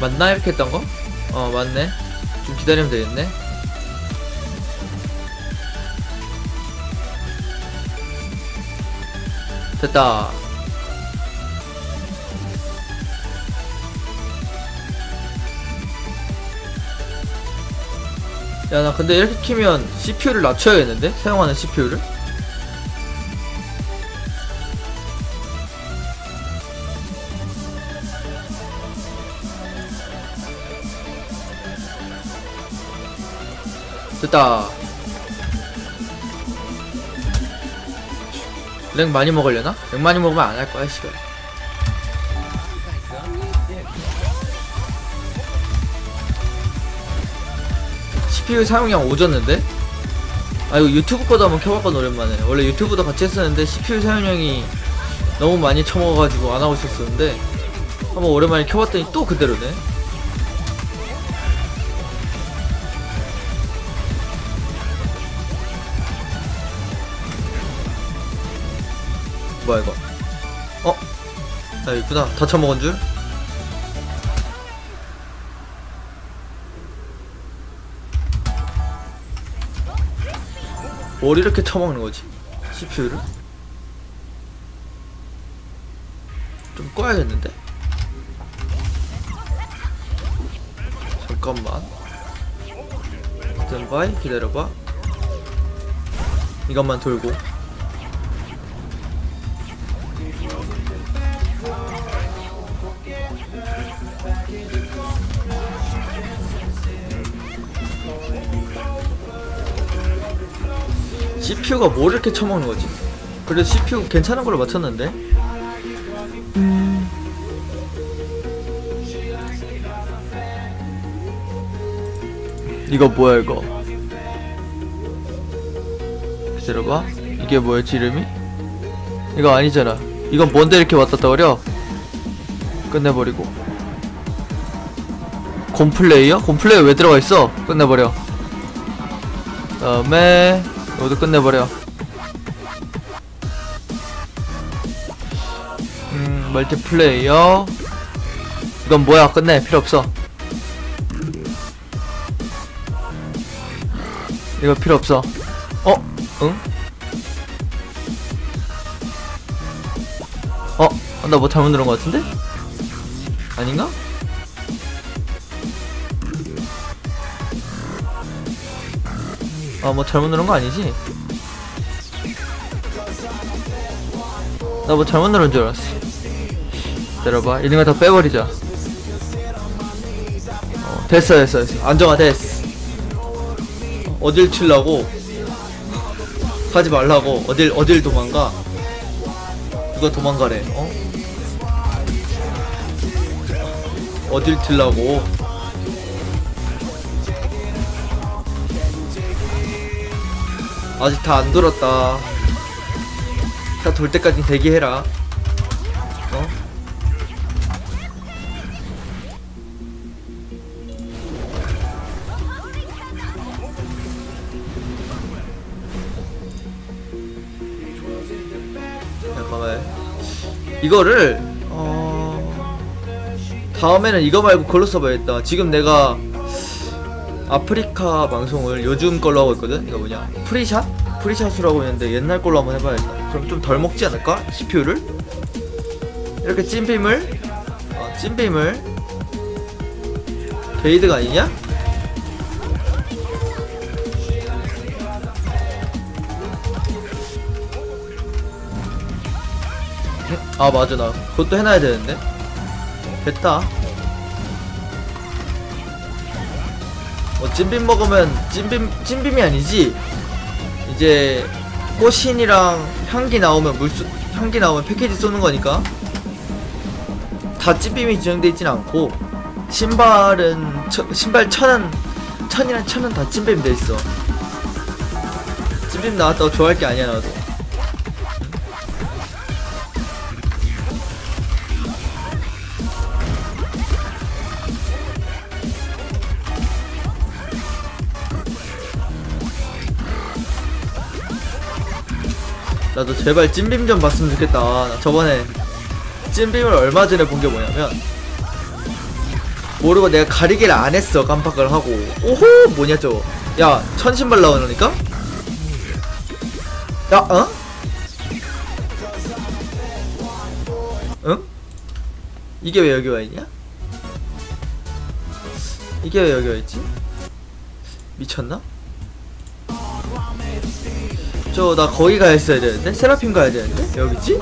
맞나 이렇게 했던 거? 어 맞네 좀 기다리면 되겠네 됐다 야 나 근데 이렇게 키면 CPU를 낮춰야겠는데? 사용하는 CPU를? 됐다 렉 많이 먹으려나? 렉 많이 먹으면 안 할 거야 시간 CPU 사용량 오졌는데? 아 이거 유튜브 거도 한번 켜봤거든 오랜만에 원래 유튜브도 같이 했었는데 CPU 사용량이 너무 많이 처먹어가지고 안 하고 있었었는데 한번 오랜만에 켜봤더니 또 그대로네 뭐야 이거 어? 아 있구나 다 처먹은 줄? 뭘 이렇게 처먹는 거지? CPU를? 좀 꺼야겠는데? 잠깐만 스탠바이 기다려봐 이것만 돌고 CPU가 뭘 이렇게 처먹는 거지? 그래도 CPU 괜찮은 걸로 맞췄는데? 음. 이거 뭐야 이거? 기다려봐 이게 뭐였지 이름이? 이거 아니잖아 이건 뭔데 이렇게 왔다 갔다 거려? 끝내버리고 곰플레이어? 곰플레이어 왜 들어가 있어? 끝내버려 다음에 이것도 끝내버려 음 멀티플레이어 이건 뭐야 끝내 필요 없어 이거 필요 없어 어? 응? 어? 나 뭐 잘못 누른 것 같은데? 아닌가? 아뭐 잘못 누른 거 아니지? 나 뭐 잘못 누른 줄 알았어. 기다려봐. 이런 거 다 빼버리자. 어, 됐어 됐어 됐어. 안정화 됐어. 어딜 칠라고? 가지 말라고. 어딜 어딜 도망가? 누가 도망가래? 어? 어딜 튈라고 아직 다 안 돌았다. 다 돌 때까지 대기해라. 어? 잠깐만. 이거를 어... 다음에는 이거 말고 그걸로 써봐야겠다. 지금 내가 아프리카 방송을 요즘 걸로 하고 있거든 이거 뭐냐 프리샷? 프리샷으로 있는데 옛날 걸로 한번 해봐야겠다 그럼 좀 덜 먹지 않을까? CPU를? 이렇게 찐빔을 어, 찐빔을 게이드가 아니냐? 아 맞아 나 그것도 해놔야 되는데 됐다 뭐 찐빔 먹으면 찐빔 찐빔이 아니지. 이제 꽃신이랑 향기 나오면 물수 향기 나오면 패키지 쏘는 거니까. 다 찐빔이 지정돼 있진 않고 신발은 처, 신발 천은 천이랑 천은 다 찐빔 돼 있어. 찐빔 나왔다고 좋아할 게 아니야 나도 나도 제발 찐빔 좀 봤으면 좋겠다. 나 저번에 찐빔을 얼마 전에 본 게 뭐냐면 모르고 내가 가리기를 안 했어 깜빡을 하고 오호 뭐냐 저거 야 천신발 나오니까 야 어? 응? 이게 왜 여기 와 있냐? 이게 왜 여기 와 있지? 미쳤나? 저 나 거기 가야 했어야 되는데 세라핀 가야 되는데 여기지?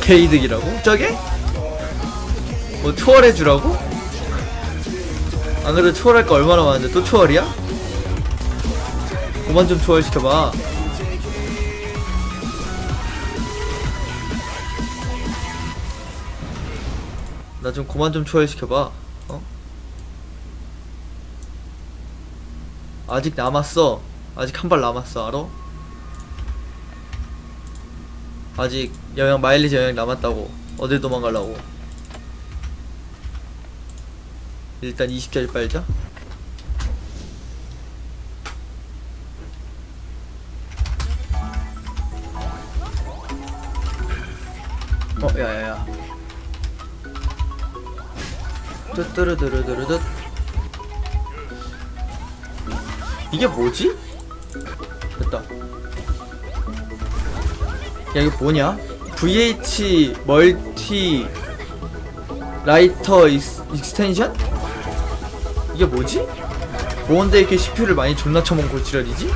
개이득이라고? 저게? 뭐 초월해주라고? 안 그래도 초월할 거 얼마나 많은데 또 초월이야? 그만 좀 초월시켜봐 나 좀 그만 좀 초월시켜봐. 어? 아직 남았어. 아직 한 발 남았어. 알아? 아직 영양 마일리지 영양 남았다고. 어딜 도망가려고? 일단 20짜리 빨자. 어 야야야 뚜뚜르드르드르드 이게 뭐지? 됐다 야 이거 뭐냐? VH 멀티 라이터 익스, 익스텐션? 이게 뭐지? 뭔데 이렇게 CPU를 많이 존나 쳐먹고 지랄이지?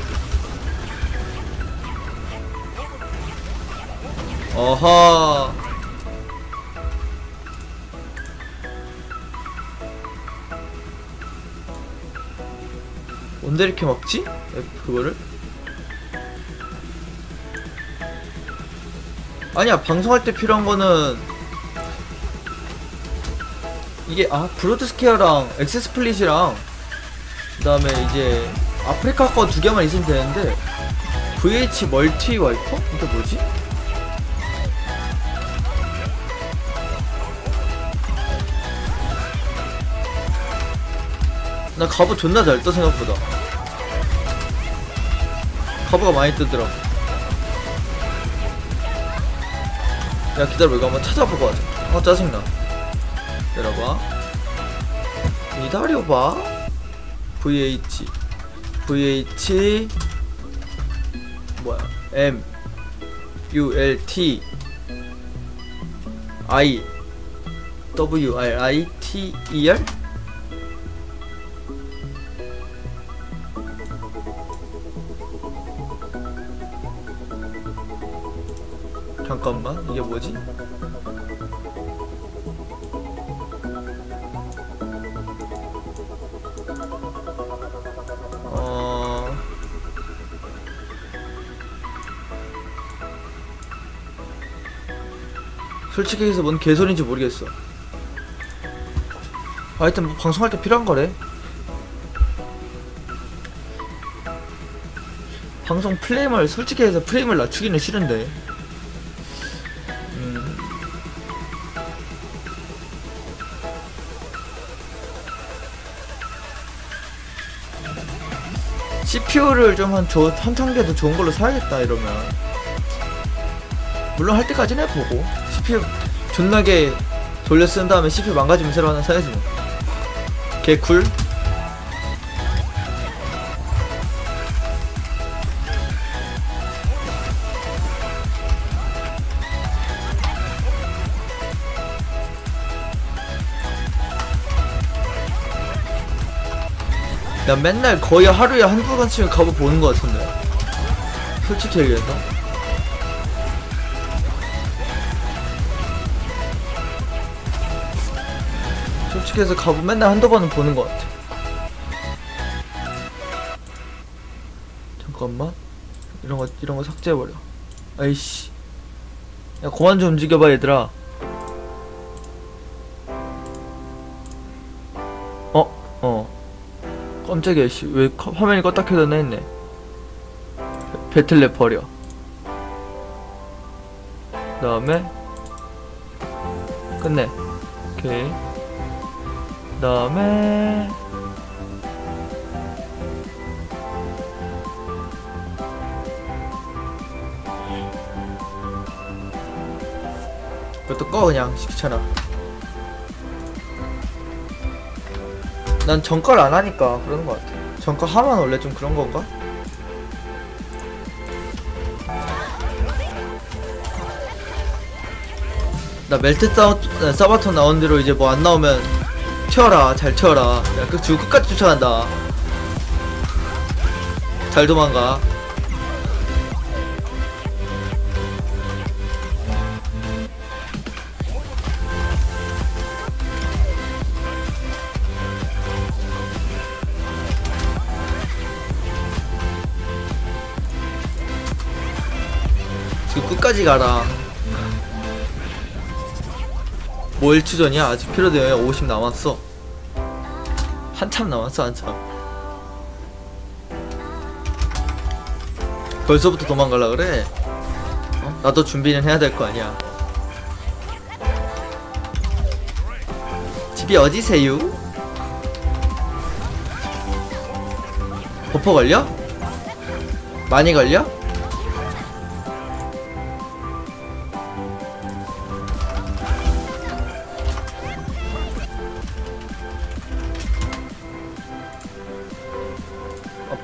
어허 뭔데 이렇게 먹지? 그거를? 아니야 방송할 때 필요한 거는 이게 아 브로드 스퀘어랑 엑세스 플릿이랑 그 다음에 이제 아프리카 거 두 개만 있으면 되는데 VH 멀티 와이퍼? 이게 뭐지? 나 갑옷 존나 잘 떠 생각보다 갑옷가 많이 뜨더라고. 야 기다려 이거 한번 찾아보고 하자 아 짜증나. 내려봐. 기다려봐. VH VH 뭐야? M U L T I W R I T E R 잠깐만 이게 뭐지? 어... 솔직히 해서 뭔 개소리인지 모르겠어. 하여튼 뭐 방송할 때 필요한 거래. 방송 프레임을 솔직히 해서 프레임을 낮추기는 싫은데 CPU를 좀한한 단계 더 좋은 걸로 사야겠다 이러면 물론 할 때까지는 해보고 CPU 존나게 돌려 쓴 다음에 CPU 망가지면 새로 하나 사야지 뭐. 개쿨 나 맨날 거의 하루에 한두 번씩은 가보 보는 것 같은데. 솔직히 얘기해서. 솔직히 해서 가보 맨날 한두 번은 보는 것 같아. 잠깐만. 이런 거 이런 거 삭제해버려. 아이씨. 야 그만 좀 움직여봐 얘들아 깜짝이야 씨왜 화면이 껐다 켜졌나 했네. 배틀랩 버려. 그 다음에 끝내. 오케이. 그 다음에 이것도 꺼 그냥. 귀찮아 난 전과를 안 하니까 그러는 것 같아. 전과 하면 원래 좀 그런 건가? 나 멜트 사, 사바톤 나온 대로 이제 뭐 안 나오면 튀어라 잘 튀어라. 야, 그 지금 끝까지 쫓아간다. 잘 도망가 끝까지 가라 뭐 1추전이야? 아직 피로드 50 남았어 한참 남았어 한참 벌써부터 도망갈라 그래? 어? 나도 준비는 해야 될 거 아니야 집이 어디세요? 버퍼 걸려? 많이 걸려?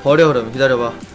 버려 그러면. 기다려봐